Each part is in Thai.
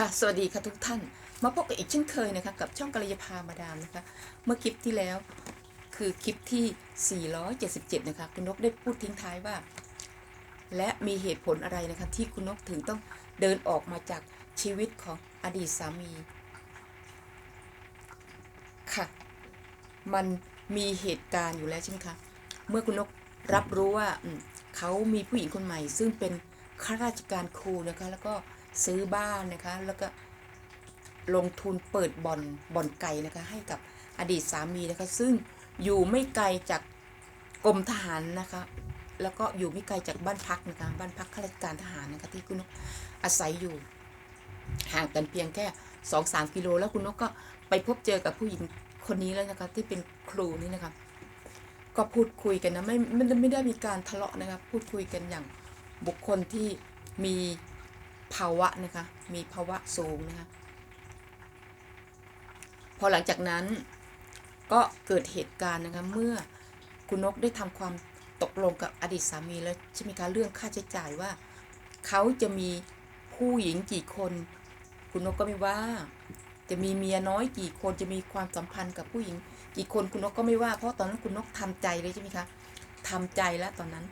ค่ะ สวัสดีค่ะทุกท่าน มาพบกันอีกเช่นเคยนะคะ กับช่องกัลยาภามาดามนะคะ เมื่อคลิปที่แล้วคือคลิปที่ 477 นะคะ คุณนกได้พูดทิ้งท้ายว่า และมีเหตุผลอะไรนะคะ ที่คุณนกถึงต้องเดินออกมาจากชีวิตของอดีตสามี ค่ะ มันมีเหตุการณ์อยู่แล้วใช่ไหมคะ เมื่อคุณนกรับรู้ว่าเขามีผู้หญิงคนใหม่ ซึ่งเป็นข้าราชการครูนะคะ แล้วก็ ซื้อบ้านนะคะ แล้วก็ลงทุนเปิดบ่อนบ่อนไก่นะคะ ให้กับอดีตสามีนะคะ ซึ่งอยู่ไม่ไกลจากกรมทหารนะคะ แล้วก็อยู่ไม่ไกลจากบ้านพักนะคะ บ้านพักข้าราชการทหารนะคะที่คุณนกอาศัยอยู่ ห่างกันเพียงแค่สองสามกิโลแล้วคุณนกก็ไปพบเจอกับผู้หญิงคนนี้แล้วนะคะ ที่เป็นครูนี่นะคะ ก็พูดคุยกันนะไม่ไม่ไม่ได้มีการทะเลาะนะคะ พูดคุยกันอย่างบุคคลที่มี ภาวะนะคะ มีภาวะสูงนะคะ พอหลังจากนั้นก็เกิดเหตุการณ์นะคะ เมื่อคุณนกได้ทำความตกลงกับอดีตสามีแล้วใช่ไหมคะเรื่องค่าใช้จ่ายว่า เขาจะมีผู้หญิงกี่คน คุณนกก็ไม่ว่า จะมีเมียน้อยกี่คนจะมีความสัมพันธ์กับผู้หญิง กี่คนคุณนกก็ไม่ว่า เพราะตอนนั้นคุณนกทำใจเลยใช่ไหมคะทำใจแล้วตอนนั้น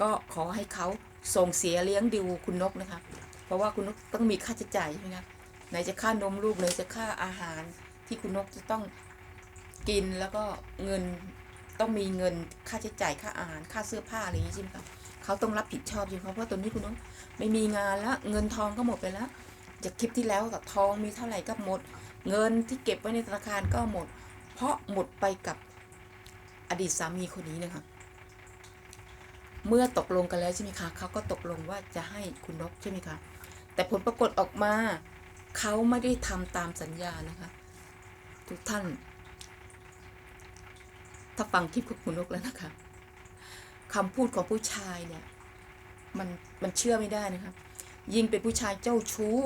ก็ขอให้เขาส่งเสียเลี้ยงดูคุณนกนะคะ เพราะว่าคุณนกต้องมีค่าใช้จ่ายใช่ไหมคะไหนจะค่านมลูกไหนจะค่าอาหารที่คุณนกจะต้องกินแล้วก็เงินต้องมีเงินค่าใช้จ่ายค่าอาหารค่าเสื้อผ้าอะไรอย่างนี้ใช่ไหมคะเขาต้องรับผิดชอบใช่ไหมคะเพราะตอนนี้คุณนกไม่มีงานแล้วเงินทองก็หมดไปแล้วจากคลิปที่แล้วกับทองมีเท่าไหร่ก็หมด เงินที่เก็บไว้ในธนาคารก็หมด เพราะหมดไปกับอดีตสามีคนนี้นะคะเมื่อตกลงกันแล้วใช่ไหมคะเขาก็ตกลงว่าจะให้คุณนกใช่ไหมคะ แต่ผลปรากฏออกมา เขาไม่ได้ทำตามสัญญานะคะ ทุกท่าน ถ้าฟังคลิปของคุณนกแล้วนะคะคำพูดของผู้ชายเนี่ยมันมันเชื่อไม่ได้นะคะยิ่งเป็นผู้ชายเจ้าชู้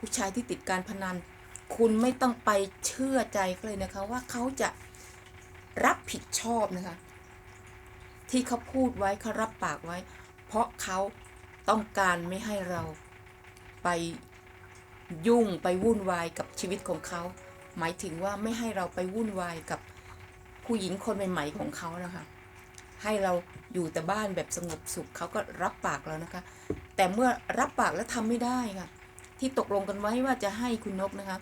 ผู้ชายที่ติดการพนัน คุณไม่ต้องไปเชื่อใจเขาเลยนะคะ ว่าเขาจะรับผิดชอบนะคะ ที่เขาพูดไว้เขารับปากไว้ เพราะเขาต้องการไม่ให้เรา ไปยุ่งไปวุ่นวายกับชีวิตของเขา หมายถึงว่าไม่ให้เราไปวุ่นวายกับผู้หญิงคนใหม่ๆของเขานะคะ ให้เราอยู่แต่บ้านแบบสงบสุขเขาก็รับปากแล้วนะคะ แต่เมื่อรับปากแล้วทำไม่ได้ค่ะ ที่ตกลงกันไว้ว่าจะให้คุณนกนะคะ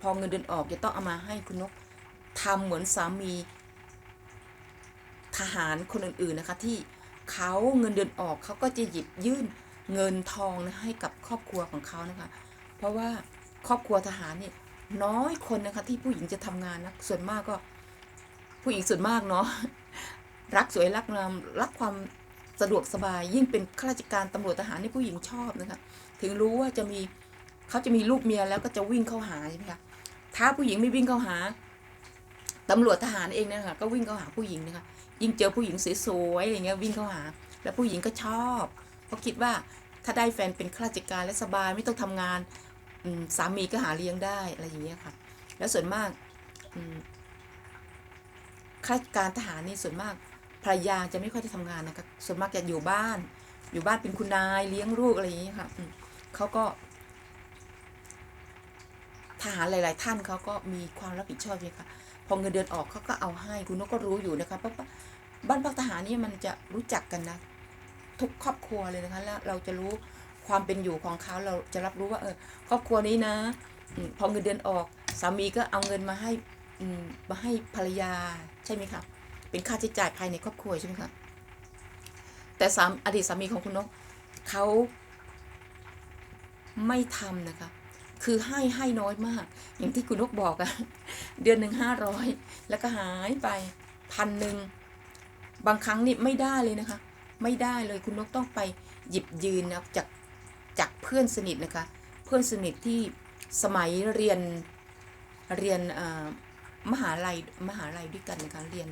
พอเงินเดือนออกจะต้องเอามาให้คุณนกทำเหมือนสามีทหารคนอื่นๆนะคะที่เขาเงินเดือนออกเขาก็จะหยิบยื่น เงินทองนะให้กับครอบครัวของเขานะคะ เพราะว่าครอบครัวทหารเนี่ยน้อยคนนะคะที่ผู้หญิงจะทำงานนะส่วนมากก็ ผู้หญิงส่วนมากเนาะรักสวยรักงามรักความสะดวกสบาย ยิ่งเป็นข้าราชการตำรวจทหารนี่ผู้หญิงชอบนะคะถึงรู้ว่าจะมีเขาจะมีลูกเมียแล้วก็จะวิ่งเข้าหาใช่ไหมคะถ้าผู้หญิงไม่วิ่งเข้าหาตำรวจทหารเองนะคะก็วิ่งเข้าหาผู้หญิงนะคะยิ่งเจอผู้หญิงสวยๆอะไรเงี้ยวิ่งเข้าหา แล้วผู้หญิงก็ชอบ เพราะคิดว่าถ้าได้แฟนเป็นข้าราชการและสบายไม่ต้องทำงานสามีก็หาเลี้ยงได้อะไรอย่างเงี้ยค่ะ แล้วส่วนมากข้าราชการทหารนี่ส่วนมากภรรยาจะไม่ค่อยได้ทำงานนะคะส่วนมากจะอยู่บ้าน อยู่บ้านเป็นคุณนายเลี้ยงลูกอะไรอย่างเงี้ยค่ะเขาก็ทหารหลาย ๆ ท่านเขาก็มีความรับผิดชอบเลยค่ะ พอเงินเดือนออกเขาก็เอาให้คุณนกก็รู้อยู่นะคะเพราะว่าบ้านพักทหารนี่มันจะรู้จักกันนะ ทุกครอบครัวเลยนะคะแล้วเราจะรู้ความเป็นอยู่ของเขาเราจะรับรู้ว่าเออครอบครัวนี้นะพอเงินเดือนออกสามีก็เอาเงินมาให้มมาให้ภรรยาใช่ไหมคะเป็นค่าใช้จ่ายภายในครอบครัวใช่ไหมคะแต่สามอดีตสามีของคุณนกเขาไม่ทำนะคะ คือให้ให้น้อยมาก อย่างที่คุณนกบอกอะเดือนหนึ่งห้าร้อยแล้วก็หายไปพันหนึ่งบางครั้งนี่ไม่ได้เลยนะคะ ไม่ได้เลยคุณนกต้องไปหยิบยืนนะจากจากเพื่อนสนิทนะคะ เพื่อนสนิทที่สมัยเรียนเรียนมหาลัยมหาลัยด้วยกันนะคะเรียน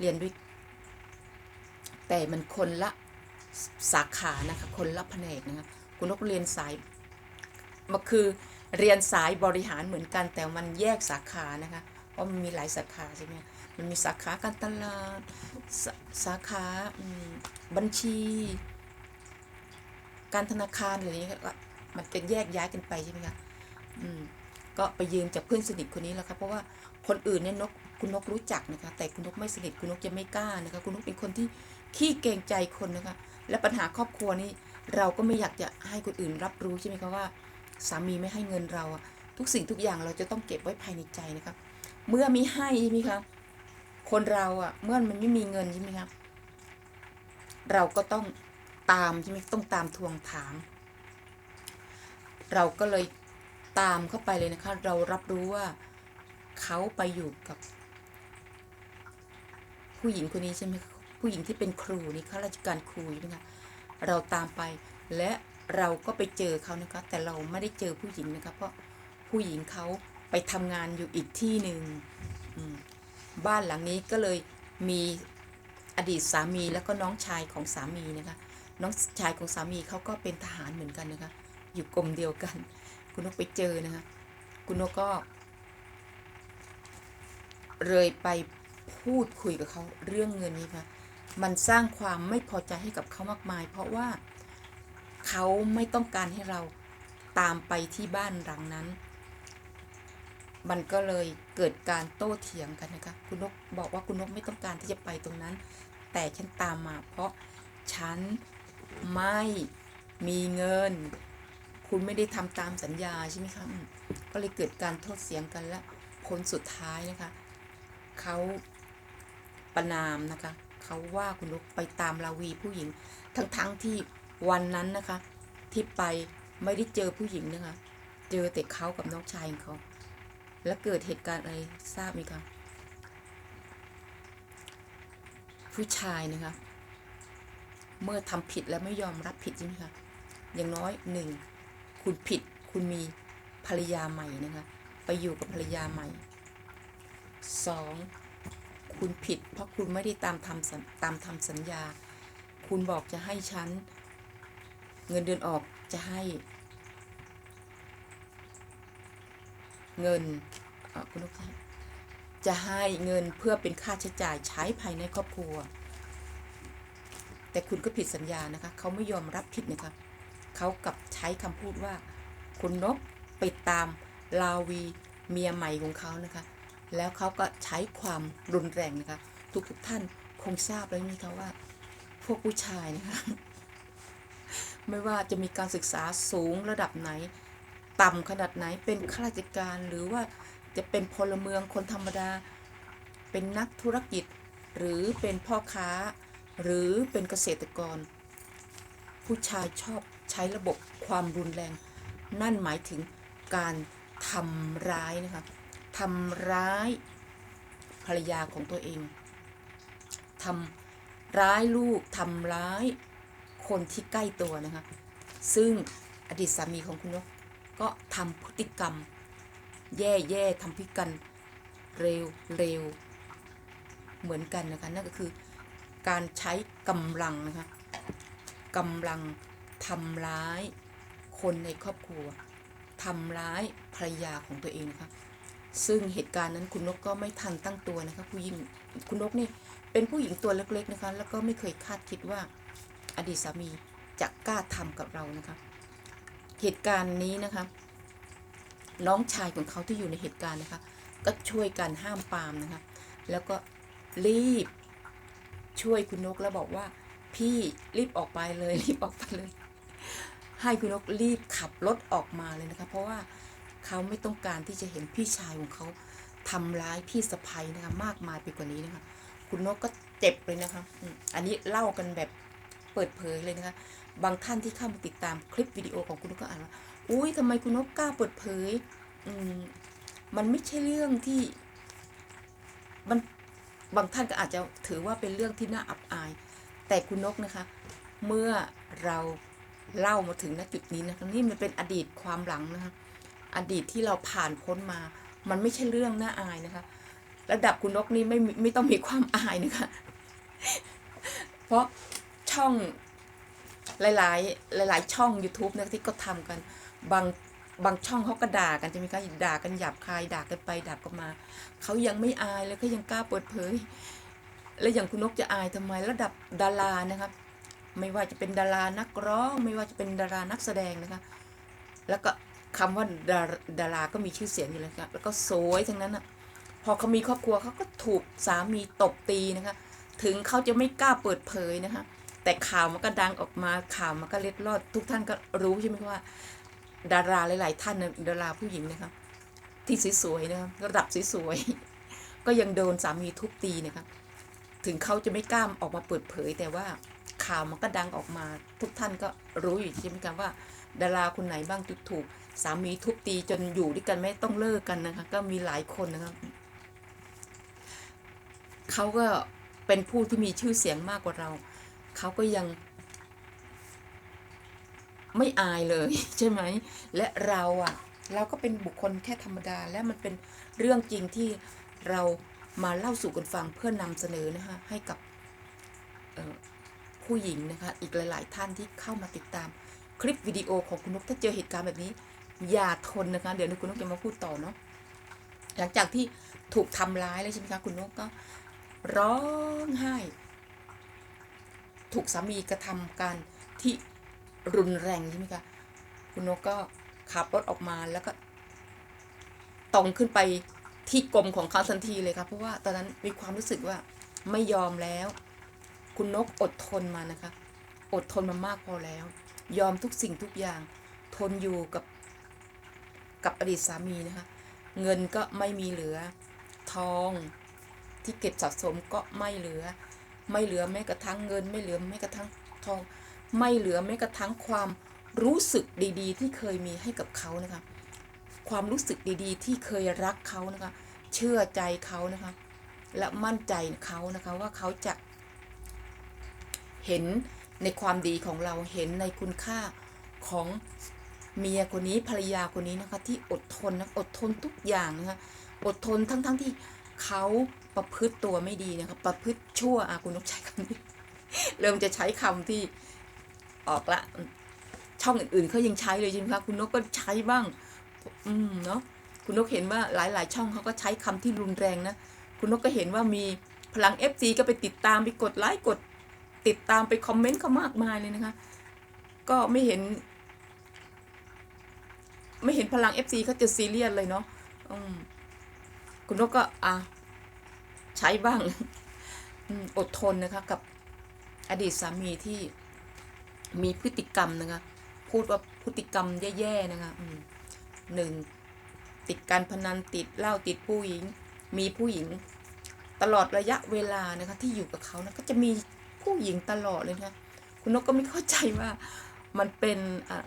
เรียนด้วย แต่มันคนละสาขานะคะคนละแผนกนะคะคุณนกเรียนสายมันคือเรียนสายบริหารเหมือนกันแต่มันแยกสาขานะคะเพราะมันมีหลายสาขาใช่ไหม มันมีสาขาการตลาดสาสาขาบัญชี การธนาคารอะไรอย่างเงี้ยมันจะแยกย้ายกันไปใช่ไหมคะอืมก็ไปยืมจากเพื่อนสนิทคนนี้แล้วครับเพราะว่าคนอื่นเนี่ยนกคุณนกรู้จักนะคะ แต่คุณนกไม่สนิทคุณนกจะไม่กล้านะคะ คุณนกเป็นคนที่ขี้เกรงใจคนนะคะ และปัญหาครอบครัวนี่เราก็ไม่อยากจะให้คนอื่นรับรู้ใช่ไหมคะว่า สามีไม่ให้เงินเราอะทุกสิ่งทุกอย่างเราจะต้องเก็บไว้ภายในใจนะคะ เมื่อมีให้ใช่ไหมคะ คนเราอะเมื่อมันไม่มีเงินใช่ไหมครับ เราก็ต้องตามใช่ไหมต้องตามทวงถาม เราก็เลยตามเข้าไปเลยนะคะ เรารับรู้ว่าเขาไปอยู่กับผู้หญิงคนนี้ใช่ไหมผู้หญิงที่เป็นครูนี่ข้าราชการครูอยู่นะคะเราตามไปและเราก็ไปเจอเขานะคะ แต่เราไม่ได้เจอผู้หญิงนะคะ เพราะผู้หญิงเขาไปทำงานอยู่อีกที่หนึ่งอืม บ้านหลังนี้ก็เลยมีอดีตสามีแล้วก็น้องชายของสามีนะคะน้องชายของสามีเขาก็เป็นทหารเหมือนกันนะคะอยู่กรมเดียวกัน คุณนกไปเจอนะคะคุณนกก็เลยไปพูดคุยกับเขาเรื่องเงินนี้ค่ะมันสร้างความไม่พอใจให้กับเขามากมาย เพราะว่าเขาไม่ต้องการให้เราตามไปที่บ้านหลังนั้น มันก็เลยเกิดการโต้เถียงกันนะคะ คุณนกบอกว่าคุณนกไม่ต้องการที่จะไปตรงนั้น แต่ฉันตามมาเพราะฉันไม่มีเงิน คุณไม่ได้ทำตามสัญญาใช่ไหมคะก็เลยเกิดการโทษเสียงกันและผลสุดท้ายนะคะเขาประนามนะคะเขาว่าคุณนกไปตามลาวีผู้หญิง ทั้งๆทที่วันนั้นนะคะ ที่ไปไม่ได้เจอผู้หญิงนะคะ เจอแต่เขากับน้องชายของเขา แล้วเกิดเหตุการณ์อะไรทราบไหมคะผู้ชายนะคะ เมื่อทำผิดแล้วไม่ยอมรับผิดใช่ไหมคะอย่างน้อยหนึ่งคุณผิดคุณมีภรรยาใหม่นะคะ ไปอยู่กับภรรยาใหม่สองคุณผิด เพราะคุณไม่ได้ตามทำตามทำสัญญา คุณบอกจะให้ฉัน เงินเดือนออกจะให้ เงินคุณลูกค้าจะให้เงินเพื่อเป็นค่าใช้จ่ายใช้ภายในครอบครัว แต่คุณก็ผิดสัญญานะคะ เขาไม่ยอมรับผิดนะคะเขากลับใช้คำพูดว่า คุณนกไปตามลาวีเมียใหม่ของเขานะคะ แล้วเขาก็ใช้ความรุนแรงนะคะ ทุกทุกท่านคงทราบแล้วนี่คะว่า พวกผู้ชายนะคะ ไม่ว่าจะมีการศึกษาสูงระดับไหน ต่ำขนาดไหนเป็นข้าราชการหรือว่าจะเป็นพลเมืองคนธรรมดา เป็นนักธุรกิจ หรือเป็นพ่อค้า หรือเป็นเกษตรกร ผู้ชายชอบใช้ระบบความรุนแรง นั่นหมายถึงการทำร้ายนะคะทำร้ายภรรยาของตัวเองทำร้ายลูกทำร้ายคนที่ใกล้ตัวนะคะ ซึ่งอดีตสามีของคุณนก ก็ทำพฤติกรรม แย่ๆทำพฤติกรรมเร็วเร็วเหมือนกันนะคะนั่นก็คือการใช้กำลังนะคะกำลังทำร้ายคนในครอบครัวทำร้ายภรรยาของตัวเองนะคะซึ่งเหตุการณ์นั้นคุณนกก็ไม่ทันตั้งตัวนะคะผู้หญิงคุณนกนี่เป็นผู้หญิงตัวเล็กๆนะคะแล้วก็ไม่เคยคาดคิดว่าอดีตสามีจะกล้าทำกับเรานะคะ เหตุการณ์นี้นะคะ น้องชายของเขาที่อยู่ในเหตุการณ์นะคะ ก็ช่วยกันห้ามปามนะคะ แล้วก็รีบช่วยคุณนกแล้วบอกว่า พี่รีบออกไปเลยรีบออกไปเลย ให้คุณนกรีบขับรถออกมาเลยนะคะ เพราะว่าเขาไม่ต้องการที่จะเห็นพี่ชายของเขาทำร้ายพี่สะใภ้นะคะ มากมายไปกว่านี้นะคะ คุณนกก็เจ็บเลยนะคะอันนี้เล่ากันแบบเปิดเผยเลยนะคะ บางท่านที่เข้ามาติดตามคลิปวิดีโอของคุณนกก็อ่านว่า อุ้ยทำไมคุณนกกล้าเปิดเผย อืม มันไม่ใช่เรื่องที่ มันบางท่านก็อาจจะถือว่าเป็นเรื่องที่น่าอับอาย แต่คุณนกนะคะ เมื่อเราเล่ามาถึงณจุดนี้นะคะนี่มันเป็นอดีตความหลังนะคะ อดีตที่เราผ่านพ้นมา มันไม่ใช่เรื่องน่าอายนะคะ ระดับคุณนกนี่ไม่ไม่ต้องมีความอายนะคะ เพราะช่อง หลายๆ หลาย ๆ ช่อง YouTube นะที่ก็ทำกัน บางบางช่องเขาก็ด่ากันใช่ไหมคะด่ากันหยาบคายด่ากันไปด่ากันมา เขายังไม่อายเลยเขายังกล้าเปิดเผย แล้วอย่างคุณนกจะอายทำไมระดับดารานะครับ ไม่ว่าจะเป็นดารานักร้อง ไม่ว่าจะเป็นดารานักแสดงนะคะ แล้วก็คำว่าดาราดาราก็มีชื่อเสียงอยู่แล้วครับแล้วก็สวยทั้งนั้นอะพอเขามีครอบครัวเขาก็ถูกสามีตบตีนะคะ ถึงเขาจะไม่กล้าเปิดเผยนะคะ แต่ข่าวมันก็ดังออกมาข่าวมันก็เล็ดลอด ทุกท่านก็รู้ใช่ไหมว่า ดาราหลาย ๆ ท่านนะดาราผู้หญิงนะครับที่สวยๆนะครับระดับสวยๆก็ยังโดนสามีทุบตีนะครับถึงเขาจะไม่กล้าออกมาเปิดเผย แต่ว่าข่าวมันก็ดังออกมา ทุกท่านก็รู้อยู่ใช่ไหมครับว่า ดาราคนไหนบ้างถูกสามีทุบตีจนอยู่ด้วยกันไม่ต้องเลิกกันนะคะก็มีหลายคนนะครับเขาก็เป็นผู้ที่มีชื่อเสียงมากกว่าเรา เขาก็ยังไม่อายเลยใช่ไหม และเราอะ เราก็เป็นบุคคลแค่ธรรมดา และมันเป็นเรื่องจริงที่เรามาเล่าสู่กันฟังเพื่อนำเสนอนะคะให้กับผู้หญิงนะคะอีกหลาย ๆ ท่านที่เข้ามาติดตามคลิปวิดีโอของคุณนกถ้าเจอเหตุการณ์แบบนี้ อย่าทนนะคะเดี๋ยวคุณนกจะมาพูดต่อเนาะหลังจากที่ถูกทำร้ายแล้วใช่ไหมคะคุณนกก็ร้องไห้ ถูกสามีกระทำการที่รุนแรงใช่ไหมคะ คุณนกก็ขับรถออกมาแล้วก็ตรงขึ้นไปที่กรมของเขาทันทีเลยครับเพราะว่าตอนนั้นมีความรู้สึกว่าไม่ยอมแล้ว คุณนกอดทนมานะคะ อดทนมามากพอแล้ว ยอมทุกสิ่งทุกอย่าง ทนอยู่กับกับอดีตสามีนะคะ เงินก็ไม่มีเหลือ ทองที่เก็บสะสมก็ไม่เหลือ ไม่เหลือแม้กระทั่งเงิน ไม่เหลือแม้กระทั่งทอง ไม่เหลือแม้กระทั่งความรู้สึกดีๆ ที่เคยมีให้กับเขานะคะความรู้สึกดีๆ ที่เคยรักเขานะคะ เชื่อใจเขานะคะ และมั่นใจเขานะคะว่าเขาจะ เห็นในความดีของเราเห็นในคุณค่าของเมียคนนี้ภรรยาคนนี้นะคะ ที่อดทนนะอดทนทุกอย่างนะคะอดทนทั้งๆทที่ เขาประพฤติตัวไม่ดีนะคะประพฤติชั่วอาคุณนกใช้คำนี้เริ่มจะใช้คำที่ออกละ ช่องอื่นๆเขายังใช้เลยใช่ไหมคะคุณนกก็ใช้บ้าง อืมเนาะคุณนกเห็นว่าหลายๆ ช่องเขาก็ใช้คำที่รุนแรงนะคุณนกก็เห็นว่ามีพลัง FC ก็ไปติดตามไปกดไลค์กดติดตามไปคอมเมนต์เขามากมายเลยนะคะ ก็ไม่เห็น ไม่เห็นพลัง FC เขาจะซีเรียสเลยเนาะอืม คุณนกก็อะใช้บ้างอดทนนะคะ กับอดีตสามีที่มีพฤติกรรมนะคะ พูดว่าพฤติกรรมแย่ๆนะคะหนึ่งติดการพนันติดเหล้าติดผู้หญิง มีผู้หญิงตลอดระยะเวลานะคะที่อยู่กับเขานะก็จะมีผู้หญิงตลอดเลยนะคะคุณนกก็ไม่เข้าใจว่ามันเป็นอะ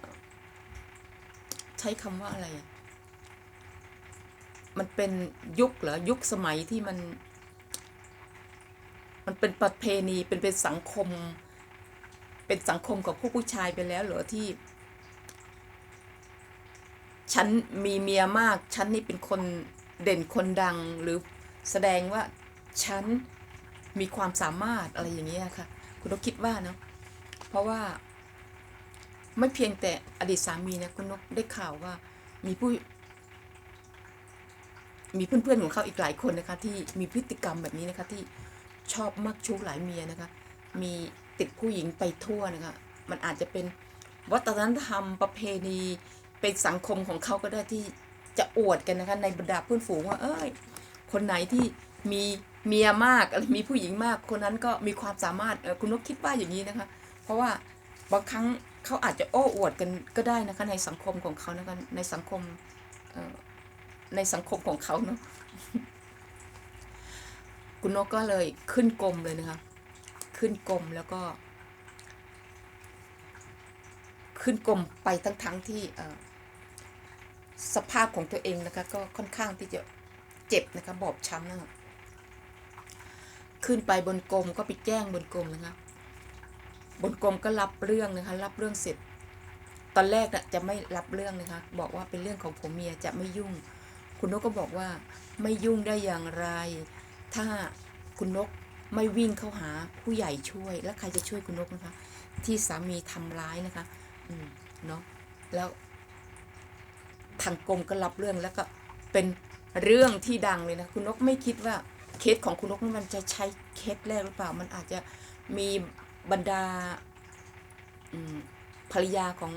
ใช้คำว่าอะไรอะ มันเป็นยุคเหรอยุคสมัยที่มัน มันเป็นประเพณีเป็นเป็นสังคม เป็นสังคมของพวกผู้ชายไปแล้วเหรอที่ ฉันมีเมียมาก ฉันนี่เป็นคนเด่นคนดังหรือแสดงว่าฉันมีความสามารถอะไรอย่างเงี้ยค่ะ คุณนกคิดว่าเนาะเพราะว่าไม่เพียงแต่อดีตสามีนะคุณนกได้ข่าวว่ามีผู้ มีเพื่อนๆของเขาอีกหลายคนนะคะ ที่มีพฤติกรรมแบบนี้นะคะที่ชอบมักชู้หลายเมียนะคะ มีติดผู้หญิงไปทั่วนะคะ มันอาจจะเป็นวัฒนธรรมประเพณีเป็นสังคมของเขาก็ได้ที่จะอวดกันนะคะในบรรดาเพื่อนฝูงว่า เอ้ย คนไหนที่มีเมียมากมีผู้หญิงมาก คนนั้นก็มีความสามารถคุณนกคิดว่าอย่างนี้นะคะ เพราะว่าบางครั้งเขาอาจจะโอ้อวดกันก็ได้นะคะในสังคมของเขานะคะในสังคมเออ ในสังคมของเขาเนาะคุณนกก็เลยขึ้นกรมเลยนะคะขึ้นกรมแล้วก็ ขึ้นกรมไปทั้งทที่เอ่สภาพของตัวเองนะคะ ก็ค่อนข้างที่จะเจ็บนะคะบอบช้ำนะคะขึ้นไปบนกรมก็ไปแจ้งบนกรมนะคะบนกรมก็รับเรื่องนะคะ รับเรื่องเสร็จ ตอนแรกน่ะจะไม่รับเรื่องนะคะ บอกว่าเป็นเรื่องของผมเมียจะไม่ยุ่ง คุณนกก็บอกว่าไม่ยุ่งได้อย่างไร ถ้าคุณนกไม่วิ่งเข้าหาผู้ใหญ่ช่วย แล้วใครจะช่วยคุณนกนะคะ ที่สามีทำร้ายนะคะ อืมเนาะแล้วทางกรมก็รับเรื่องแล้วก็เป็นเรื่องที่ดังเลยนะ คุณนกไม่คิดว่าเคสของคุณนกนี่มันจะใช้เคสแรกหรือเปล่า มันอาจจะมีบรรดาภรรยาของ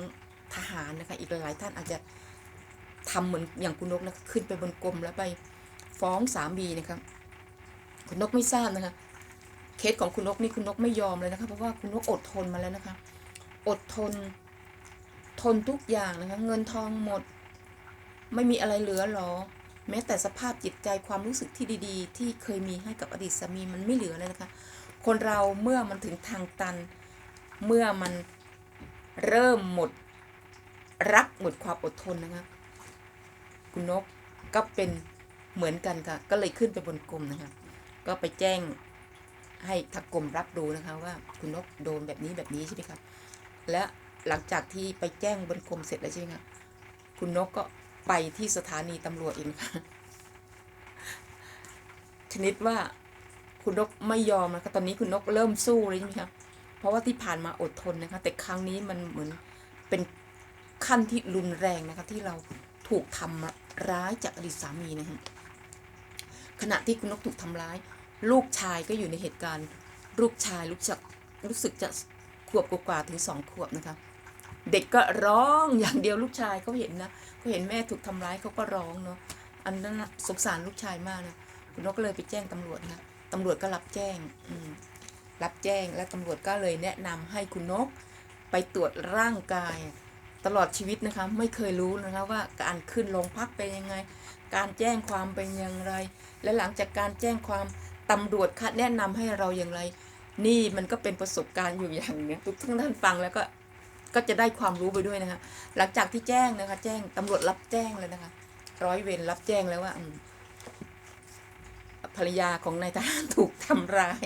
ทหารนะคะ อีกหลายท่านอาจจะ ทำเหมือนอย่างคุณนกนะขึ้นไปบนกรมแล้วไปฟ้องสามีนะครับ คุณนกไม่ทราบนะคะเคสของคุณนกนี่คุณนกไม่ยอมเลยนะคะเพราะว่าคุณนกอดทนมาแล้วนะคะ อดทน ทนทุกอย่างนะคะ เงินทองหมด ไม่มีอะไรเหลือหรอ แม้แต่สภาพจิตใจความรู้สึกที่ดี ๆ ที่เคยมีให้กับอดีตสามีมันไม่เหลือเลยนะคะ คนเราเมื่อมันถึงทางตัน เมื่อมันเริ่มหมด รักหมดความอดทนนะคะ คุณนกก็เป็นเหมือนกันค่ะ ก็เลยขึ้นไปบนกรมนะคะ ก็ไปแจ้งให้ทางกรมรับรู้นะคะว่าคุณนกโดนแบบนี้แบบนี้ใช่ไหมครับและหลังจากที่ไปแจ้งบนกรมเสร็จแล้วใช่ไหมคะคุณนกก็ไปที่สถานีตำรวจอีกนะคะชนิดว่าคุณนกไม่ยอมนะคะตอนนี้คุณนกเริ่มสู้เลยใช่ไหมครับเพราะว่าที่ผ่านมาอดทนนะคะ แต่ครั้งนี้มันเหมือนเป็นขั้นที่รุนแรงนะคะที่เรา ถูกทำร้ายจากอดีตสามีนะคะขณะที่คุณนกถูกทำร้าย ลูกชายก็อยู่ในเหตุการณ์ ลูกชายรู้จักรู้สึกจะขวบกว่าถึงสองขวบนะคะเด็กก็ร้องอย่างเดียวลูกชายเขาเห็นนะเขาเห็นแม่ถูกทำร้ายเขาก็ร้องเนาะอันนั้นสงสารลูกชายมากนะคุณนกก็เลยไปแจ้งตำรวจนะตำรวจก็รับแจ้งอืรับแจ้งและตำรวจก็เลยแนะนำให้คุณนกไปตรวจร่างกาย ตลอดชีวิตนะคะไม่เคยรู้นะคะว่าการขึ้นโรงพักเป็นยังไง การแจ้งความเป็นอย่างไร และหลังจากการแจ้งความตำรวจคะแนะนำให้เราอย่างไร นี่มันก็เป็นประสบการณ์อยู่อย่างเนี้ยทุกท่านฟังแล้วก็ก็จะได้ความรู้ไปด้วยนะคะหลังจากที่แจ้งนะคะ แจ้งตำรวจรับแจ้งแล้วนะคะ ร้อยเวรรับแจ้งแล้วว่าภรรยาของนายทหารถูกทำร้าย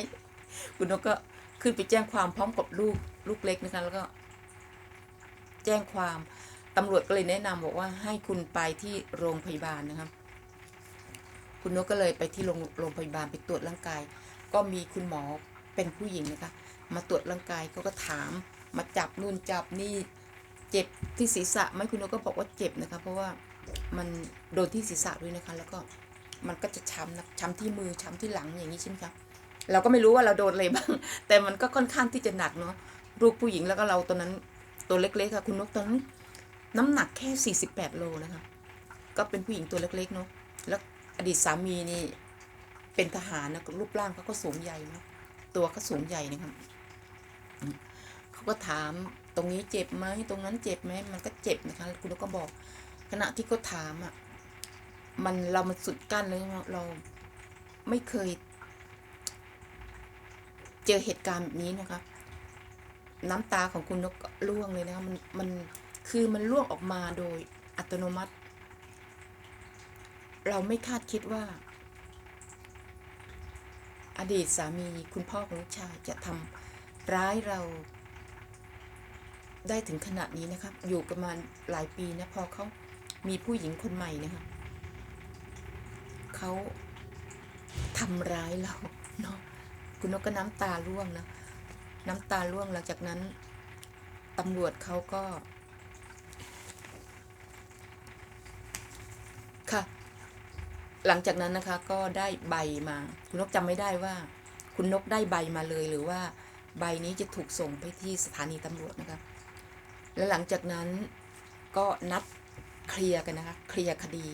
คุณนกก็ขึ้นไปแจ้งความพร้อมกับลูกลูกเล็กนะคะแล้วก็ แจ้งความตำรวจก็เลยแนะนำบอกว่าให้คุณไปที่โรงพยาบาลนะครับ คุณนกก็เลยไปที่โรงโรงพยาบาลไปตรวจร่างกาย ก็มีคุณหมอเป็นผู้หญิงนะคะ มาตรวจร่างกายเขาก็ถามมาจับนู่นจับนี่เจ็บที่ศีรษะไหมคุณนกก็บอกว่าเจ็บนะคะ เพราะว่ามันโดนที่ศีรษะด้วยนะคะ แล้วก็มันก็จะช้ำนะช้ำที่มือช้ำที่หลังอย่างนี้ใช่ไหมคะเราก็ไม่รู้ว่าเราโดนอะไรบ้าง แต่มันก็ค่อนข้างที่จะหนักเนาะลูกผู้หญิงแล้วก็เราตอนนั้น ตัวเล็กๆค่ะคุณนกตอนนั้นน้ำหนักแค่ 48 โลนะคะก็เป็นผู้หญิงตัวเล็กๆเนาะแล้วอดีตสามีนี่เป็นทหารนะรูปร่างเขาก็สูงใหญ่นะตัวก็สูงใหญ่นะครับเขาก็ถามตรงนี้เจ็บไหมตรงนั้นเจ็บไหมมันก็เจ็บนะคะ คุณนกก็บอกขณะที่เขาถามอะมันเรามันสุดกั้นเลยเราไม่เคย เจอเหตุการณ์แบบนี้นะคะ น้ำตาของคุณนกร่วงเลยนะคะมันมันคือมันร่วงออกมาโดยอัตโนมัติ เราไม่คาดคิดว่า อดีตสามีคุณพ่อของลูกชายจะทำร้ายเราได้ถึงขนาดนี้นะครับ อยู่ประมาณหลายปีนะพอเขามีผู้หญิงคนใหม่นะครับเขาทำร้ายเราเนาะคุณนกก็น้ำตาร่วงนะ น้ำตาร่วงหลังจากนั้นตำรวจเขาก็ ค่ะ หลังจากนั้นนะคะก็ได้ใบมา คุณนกจำไม่ได้ว่า คุณนกได้ใบมาเลยหรือว่า ใบนี้จะถูกส่งไปที่สถานีตำรวจนะคะและหลังจากนั้นก็นัดเคลียร์กันนะคะ เคลียร์คดี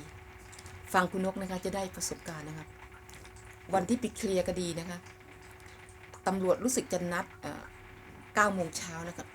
ฟังคุณนกนะคะจะได้ประสบการณ์นะคะวันที่ไปเคลียร์คดีนะคะ ตำรวจรู้สึกจะนัดเก้าโมงเช้านะคะ